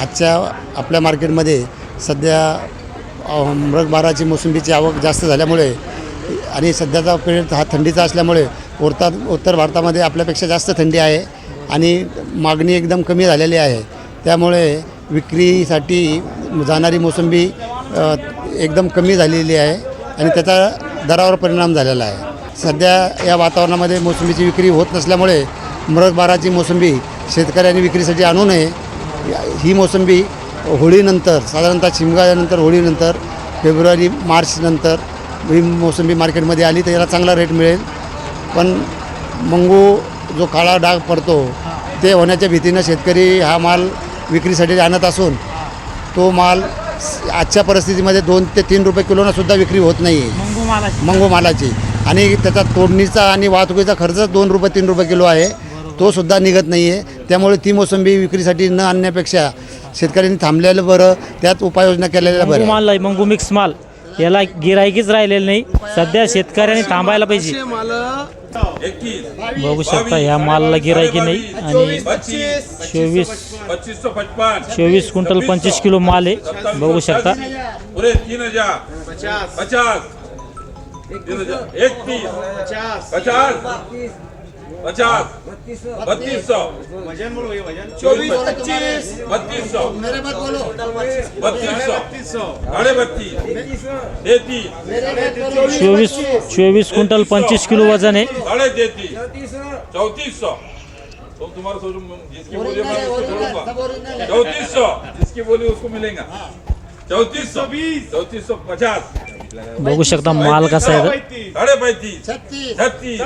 आजच्या आपल्या मार्केटमध्ये सध्या अ, मृगबाराची मोसंबीची आवक जास्त झाल्यामुळे आणि सध्याचा पिरियड हा थंडीचा असल्यामुळे उत्तर उत्तर भारतामध्ये आपल्यापेक्षा जास्त थंडी आहे आणि मागणी एकदम कमी झालेली आहे. त्यामुळे विक्रीसाठी जाणारी मोसंबी एकदम कमी झालेली आहे आणि त्याचा दरावर परिणाम झालेला आहे. सध्या या वातावरणामध्ये मोसंबीची विक्री होत नसल्यामुळे मृगबाराची मोसंबी शेतकऱ्यांनी विक्रीसाठी आणू नये ही मोसंबी होळीनंतर साधारणतः शिमगानंतर होळीनंतर फेब्रुवारी मार्चनंतर ही मोसंबी मार्केटमध्ये आली तर याला चांगला रेट मिळेल. पण मंगू जो काळा डाग पडतो ते होण्याच्या भीतीनं शेतकरी हा माल विक्रीसाठी आणत असून तो माल आजच्या परिस्थितीमध्ये दोन ते तीन रुपये किलोनं सुद्धा विक्री होत नाही आहे मंगू मालाची. मंगो मालाची. आणि त्याचा तोडणीचा आणि वाहतुकीचा खर्च दोन रुपये तीन रुपये किलो आहे. तो सुद्धा निघत नाही आहे त्यामुळे ती मोसंबी विक्रीसाठी न आणण्यापेक्षा शेतकऱ्यांनी थांबलेलं बरं त्यात उपाययोजना केलेल्या मंगू बरं माल आहे मंगू मिक्स माल. याला गिरायकीच राहिलेलं नाही. सध्या शेतकऱ्यांनी थांबायला पाहिजे. बघू शकता ह्या मालला गिरायकी नाही. आणि चोवीस चोवीस क्विंटल पंचवीस किलो माल आहे. बघू शकता. हजार. पचास बत्तीस सौ। चौबीस पच्चीस बत्तीस सौ। बत्तीस सौ। साढ़े बत्तीस तैतीस। चोवीस चोवीस क्विंटल पंचवीस किलो वज़न आहे। साढ़े तैतीस। चौतीस सौ। तुम तुम्हारा सोचो जिसकी बोली मैं उसको छोड़ूँगा चौतीस सौ। जिसकी बोली उसको मिलेगा। चौतीस सौ। बीस चौतीस सौ पचास। बघू शकता माल कसा आहे तर. साढ़े पैंतीस छत्तीस छत्तीस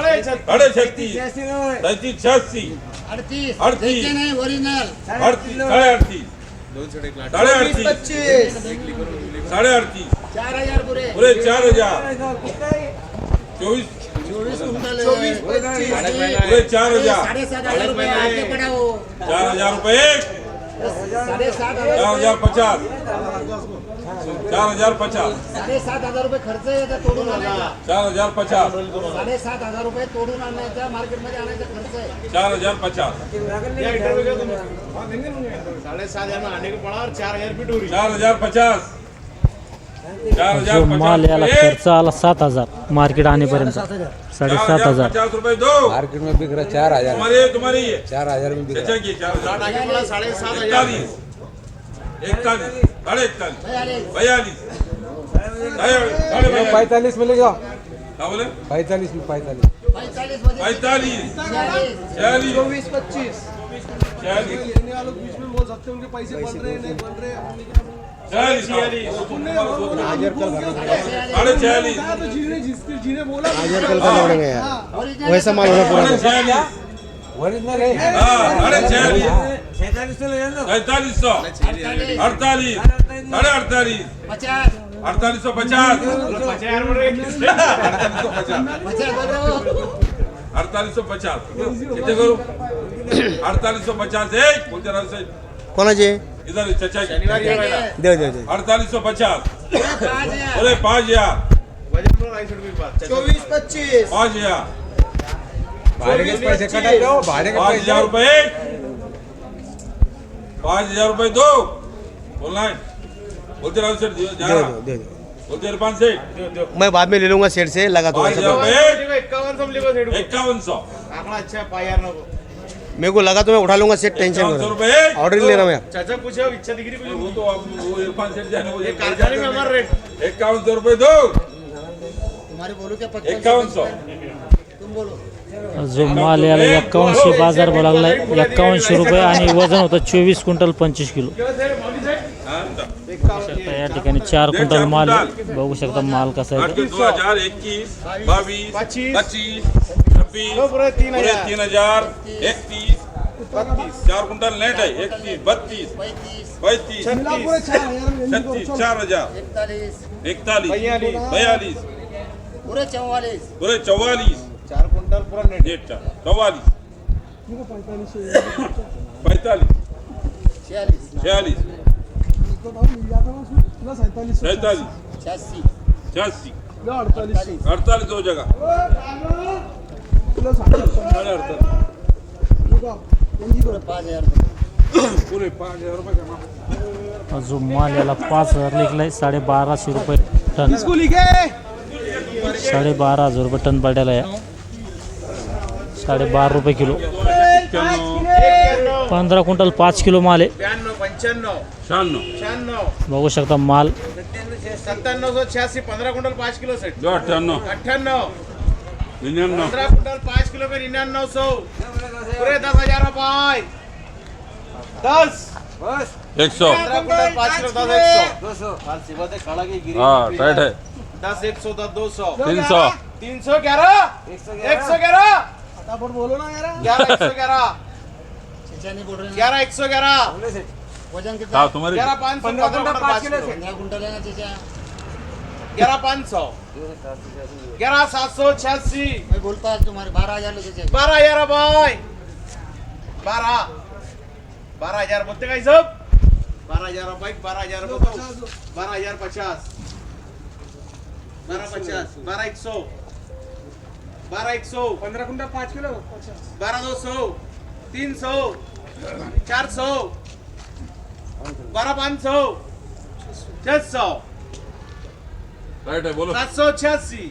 छियासी अडतीस अडतीस. नाही ओरिजिनल अड़तीस चार हज़ार पुरे पूरे चार हज़ार चौबीस चोवीस चोवीस पूरे चार हज़ार साडेसात हज़ार रुपये आगे पडाओ चार हज़ार रुपये चार हज़ार पचास चार हजार पचास. साडेसात हजार रुपये खर्च येतो तोडून आणायचा. चार हजार पचास. साडेसात हजार रुपये तोडून आणायचा मार्केटमध्ये आणायचा खर्च आहे. चार हजार पचास. साढ़े सात हजार में आने को पड़ा और चार हजार रुपये डोरी चार हजार पचास चार हजार जो माल याला पचास. खर्च आला सात हजार मार्केट आणेपर्यंत. साडेसात हजार. पचास रुपए दो. मार्केट में बिक रहा है चार हजार. तुम्हारी है, तुम्हारी है चार हजार में बिक रहा चार हजार. साढ़े सात इकतालीस इकतालीस साढ़े इकतालीस बयालीस. पैंतालीस मिलेगा क्या बोले? पैंतालीस में पैंतालीस. पैंतालीस. छियालीस चौबीस पच्चीस. लेने वालों बीच में बोल सकते हैं उनके पैसे बन रहे हैं नहीं बन रहे छियालीस साढ़े जिन्हें जिन्हें बोला? हजार कल का जोड़ेंगे यार ओरिजिनल वैसा माल होना पूरा साढ़े छियालीस ओरिजिनल है हाँ. सैतालीस सौ. अड़तालीस. साढ़े अड़तालीस. पचास. अड़तालीस सौ पचास. हजार अड़तालीस सौ पचास. कितने करो? अड़तालीस सौ पचास. एक बोलते रहो से कोणाचे? इधर चचा दे दे दे अड़तालीस सौ पचास. पाच हजार बोले पाँच हजार की बात चौबीस पच्चीस. पाँच हजार भाड़े के पैसे कटा दो भाड़े के पाँच पैसे. हजार रुपए पाँच हजार रुपए दो बोलना है बोलते रहो सर दे जा दो रहा दे दो बोलते इरफान सेठ मैं बाद में ले लूंगा सेट से लगा तो पाँच वैसा हजार रुपए एक इक्यावन सौ सेठ को। इक्यावन सौ. आंकड़ा अच्छा है पाया ना मेरे को लगा तो मैं उठा लूंगा सेट टेंशन ऑर्डर ले रहा हूँ मैं। चाचा पूछे अब इच्छा दिख रही वो तो आप वो इरफान सेठ जाने वो कारखाने में हमारा रेट इक्यावन सौ रुपए दो तुम्हारे बोलू क्या इक्यावन सौ. तुम बोलो। जो माल याला एक्कावनशे बाजार भाव लागलाय. एक्कावनशे रुपये आणि वजन होतं चोवीस क्विंटल पंचवीस किलो. हाँ, शकता या ठिकाणी चार क्विंटल माल आहे. बघू शकता माल कसा आहे. हजार इक्कीस बाईस पच्चीस, छब्बीस पूरे तीन पूरे हजार. तीन हजार इकतीस बत्तीस. चार कुंटल नेट है इकतीस बत्तीस पैंतीस. छत्तीस चार हजार. बयालीस। बयालीस. पुरे चौवालीस पूरे चौवालीस चार कुंटल पूरा नेट का चौवालीस पैंतालीस. छियालीस छियालीस सैतालीस. छियासी छियासी अड़तालीस. अड़तालीस दो जगह साढ़े अड़तालीस. पुरे पाच हजार रुपये हा जो माल याला पाच हजार लिखलाय साडे बाराशे रुपये टन. साडे बारा हजार रुपये टन पडायला या साडे बारा रुपये किलो. पंधरा क्विंटल पाच किलो माल आहे. ब्याण्णव पंच्याण्णव. शहाण्णव. शहाण्णव. बघू शकता माल. सत्त्याण्णव सौ छियासी पंद्रह कुंटल पाँच किलो सेट. अठ्ठ्याण्णव. अट्ठानव निन्याण्णव. पंद्रह कुंटल पाँच किलो में निन्यानवे सौ पूरे दस हजार रुपये. दस. एक सौ पंद्रह कुंटल पाँच किलो दस एक सौ हाँ टाइट है दस एक सौ दस दो सौ तीन सौ तीन सौ ग्यारह. एक सौ ग्यारह. बोलो ना ग्यारह एक सौ ग्यारह। ग्यारह एक सौ ग्यारह। वज़न कितना? हाँ तुम्हारी ग्यारह पाँच सौ पंद्रह पाँच किलो पंधरा क्विंटल आहे ना ग्यारह पाँच सौ। ग्यारह सात सौ छियासी। मैं बोलता तुम्हारे बारह हज़ार बारह हज़ार भाई। बारह। बारह हज़ार बोलते का सब। बारह हज़ार भाई बारह हज़ार बारह हज़ार पचास। बारह पचास बारह एक सौ। बारह एक सौ. पंद्रह कुंटल पाँच किलो? बारह दो सौ. तीन सौ. चार सौ. बारह पाँच सौ. छह सौ. टाइट है बोलो. सात सौ छियासी.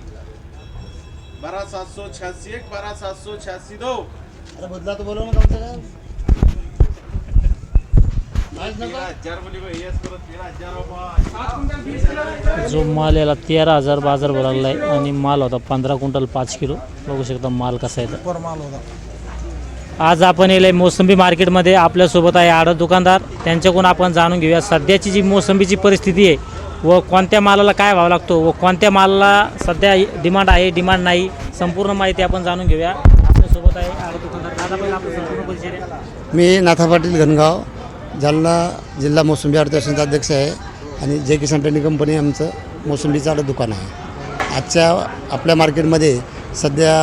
बारह सात सौ छियासी एक बारह सात सौ छियासी दो. अरे बदला तो बोलो ना कम से कम आज नको हजार बोली भाई यस करो तेरह हजार रुपये जो माल याला तेरा हजार बाजार भरला आहे आणि माल होता पंधरा क्विंटल पाच किलो. बघू शकता माल कसा आहे. आज आपण येले मोसंबी मार्केटमध्ये. आपल्यासोबत आहे आडत दुकानदार. त्यांच्याकडून आपण जाणून घेऊया सध्याची जी मोसंबीची परिस्थिती आहे व कोणत्या मालाला काय भाव लागतो व कोणत्या मालाला सध्या डिमांड आहे डिमांड नाही संपूर्ण माहिती आपण जाणून घेऊया. आपल्यासोबत आहे आडत दुकानदार. दादा पहिला आपलं संपूर्ण. मी नाथा पाटील घनगाव. जालना जिल्हा मोसंबी आडत्यासनचा अध्यक्ष आहे आणि जे किसान ट्रेडिंग कंपनी आमचं मोसंबीचं दुकान आहे. आजच्या आपल्या मार्केटमध्ये सध्या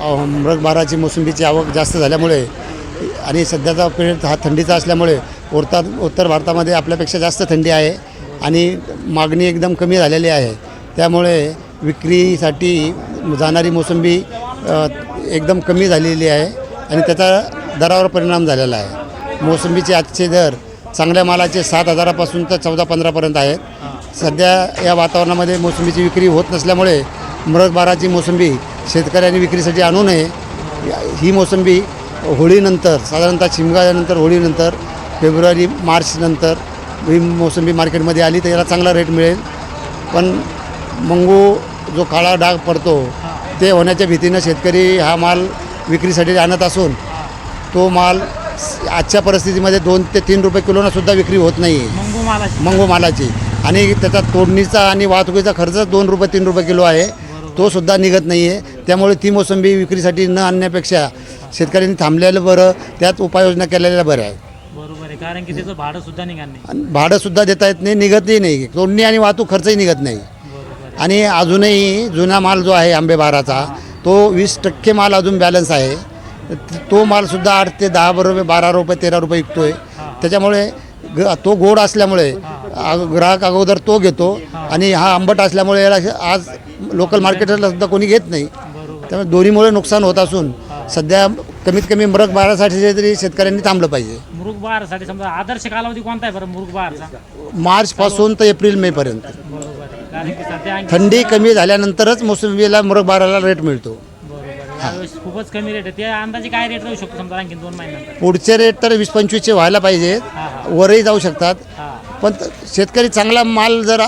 मृगमाराची मृगबाराची मोसंबीची आवक जास्त झाल्यामुळे आणि सध्याचा पिरियड हा थंडीचा असल्यामुळे उत्तर उत्तर भारतामध्ये आपल्यापेक्षा जास्त थंडी आहे आणि मागणी एकदम कमी झालेली आहे. त्यामुळे विक्रीसाठी जाणारी मोसंबी एकदम कमी झालेली आहे आणि त्याचा दरावर परिणाम झालेला आहे. मोसंबीचे आजचे दर चांगल्या मालाचे सात हजारापासून तर चौदा पंधरापर्यंत आहेत. सध्या या वातावरणामध्ये मोसंबीची विक्री होत नसल्यामुळे मृगबाराची मोसंबी शेतकऱ्यांनी विक्रीसाठी आणू नये. ही मोसंबी होळीनंतर साधारणतः शिमगानंतर होळीनंतर फेब्रुवारी मार्चनंतर ही मोसंबी मार्केटमध्ये आली तर याला चांगला रेट मिळेल. पण मंगू जो काळा डाग पडतो ते होण्याच्या भीतीनं शेतकरी हा माल विक्रीसाठी आणत असून तो माल आजच्या परिस्थितीमध्ये दोन ते तीन रुपये किलोनं सुद्धा विक्री होत नाही आहे मंगू मालाची. मंगू मालाची. आणि त्याचा तोडणीचा आणि वाहतुकीचा खर्च दोन रुपये तीन रुपये किलो आहे. तो सुद्धा निघत नाही आहे त्यामुळे ती मोसंबी विक्रीसाठी न आणण्यापेक्षा शेतकऱ्यांनी थांबलेलं बरं त्यात उपाययोजना केलेल्या बऱ्या आहे बरोबर आहे. कारण की त्याचं भाडं सुद्धा निघाल नाही. आणि भाडंसुद्धा देता येत नाही निघतही नाही. तोडणी आणि वाहतूक खर्चही निघत नाही. आणि अजूनही जुना माल जो आहे आंबेबाराचा तो वीस टक्के माल अजून बॅलन्स आहे. तो मालसुद्धा आठ ते दहा रुपये बारा रुपये तेरा रुपये विकतो आहे त्याच्यामुळे ग तो गोड असल्यामुळे ग्राहक अगोदर तो घेतो आणि हा आंबट असल्यामुळे याला आज लोकल मार्केटला सुद्धा कोणी घेत नाही. त्यामुळे दोन्हीमुळे नुकसान होत असून सध्या कमीत कमी मरक बारासाठी तरी शेतकऱ्यांनी थांबलं पाहिजे. मुरुग बहारसाठी समजा आदर्श कालावधी कोणता आहे बरं मुरुग बहारचा मार्चपासून तर एप्रिल सध्या आणखी थंडी कमी झाल्यानंतरच मोसंबीला मरक बाराला रेट मिळतो. यावेळेस खूपच कमी रेट आहे. ते अंदाजे काय रेट राहू शकतो समजा आणखी दोन महिन्यानंतर? पुढचे रेट तर वीस पंचवीसचे व्हायला पाहिजेत हा हा. वरही जाऊ शकतात. हा. पण त- शेतकरी चांगला माल जर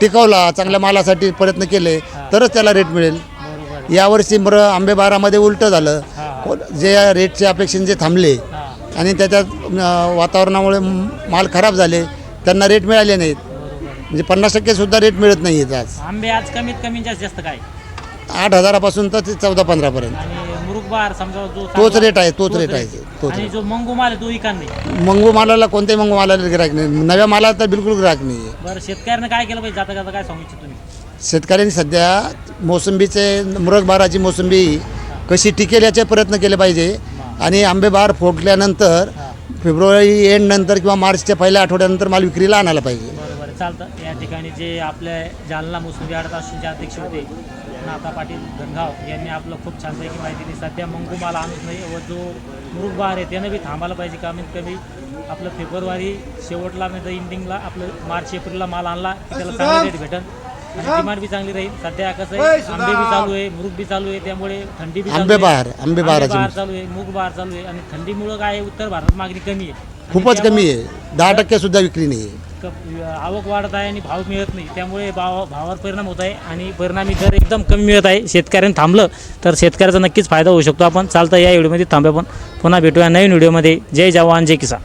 टिकवला चांगल्या मालासाठी प्रयत्न केले तरच त्याला रेट मिळेल. बरोबर. यावर्षी मर आंबेबारामध्ये उलटं झालं. को- जे रेटचे अपेक्षेने जे थांबले हा. आणि त्याच्यात अं, वातावरणामुळे म- माल खराब झाले त्यांना रेट मिळाले नाहीत. बरोबर. म्हणजे पन्नास टक्के सुद्धा रेट मिळत नाही आहेत आज. आंबे आज कमीत कमी जास्त जास्त काय? आठ हजारापासून तर ते चौदा पंधरापर्यंत. आणि मुरुग बहार समजा जो तोच रेट आहे तोच रेट आहे तोच आणि रेट जो मंगू माल आहे तो इकान. नाही मंगू मालाला कोणत्याही मंगू मालाला गिराक नाही. नव्या मालाला तर बिलकुल गिराक नाही आहे बरं शेतकऱ्यानं काय केलं पाहिजे? जाता जाता काय सांगू इच्छितो तुम्ही? शेतकऱ्यांनी सध्या मोसंबीचे मुरगबाराची मोसंबी कशी टिकेल याचे प्रयत्न केले पाहिजे. आणि आंबेबार फोडल्यानंतर फेब्रुवारी एंड नंतर किंवा मार्चच्या पहिल्या आठवड्यानंतर माल विक्रीला आणायला पाहिजे. चालतं. या ठिकाणी जे आपल्या जालना मोसंबी आडत असण्याचे अध्यक्ष होते नाथा पाटील धनगाव यांनी आपलं खूप छानपैकी माहिती दिली. सध्या मंगू माल आणत नाही व जो मुरुग बहार आहे त्यानं बी थांबायला पाहिजे. कमीत कमी आपलं फेब्रुवारी शेवटला नाही तर इंडिंगला आपलं मार्च एप्रिलला माल आणला की त्याला चांगला रेट भेटल आणि डिमांड बी चांगली राहील. सध्या कसं आहे आंबे बी चालू आहे मुरुग बी चालू आहे त्यामुळे थंडी बी चालू आंबे आहे. बहार आंबे बहार चालू आहे मूग बहार चालू आहे. आणि थंडीमुळं काय आहे, उत्तर भारतात मागणी कमी आहे. खूपच कमी आहे. दहा टक्केसुद्धा विक्री नाही आहे. क- आवक वाढत आहे आणि भाव मिळत नाही. त्यामुळे भाव भावावर परिणाम होत आहे आणि परिणामी दर एकदम कमी मिळत आहे. शेतकऱ्यांनी थांबलं तर शेतकऱ्याचा नक्कीच फायदा होऊ शकतो. आपण चालतं या व्हिडिओमध्ये थांबूया पण पुन्हा भेटूया नवीन व्हिडिओमध्ये. जय जवान जय किसान.